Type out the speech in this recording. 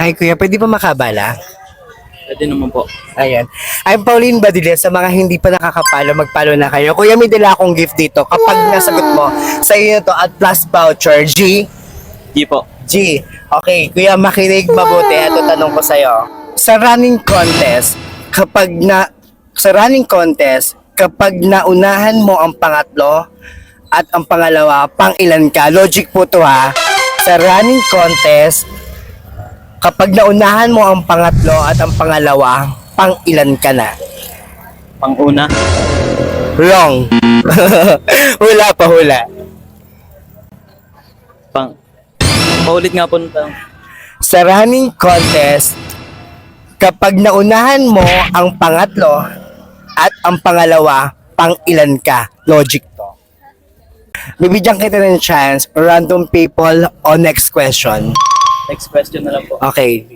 Hi kuya, pwede ba makabala? Pwede naman po. Ayan. I'm Pauline Badilla. Sa mga hindi pa nakakapalo, magpalo na kayo. Kuya, may dala akong gift dito. Kapag nasagot mo, sa iyo to at plus voucher. G? Di po. G. Okay, kuya, makinig mabuti. Ito tanong ko sa'yo. Sa running contest, kapag na... Sa running contest, kapag naunahan mo ang pangatlo at ang pangalawa, pang ilan ka? Logic po to ha. Sa running contest, kapag naunahan mo ang pangatlo at ang pangalawa, pang ilan ka na? Pang-una. Wrong. hula pa hula. Pang... Paulit nga po ng tanong. Sa running contest, kapag naunahan mo ang pangatlo at ang pangalawa, pang ilan ka? Logic. Bibigyan kita ng chance, random people, o next question. Next question na lang po. Okay.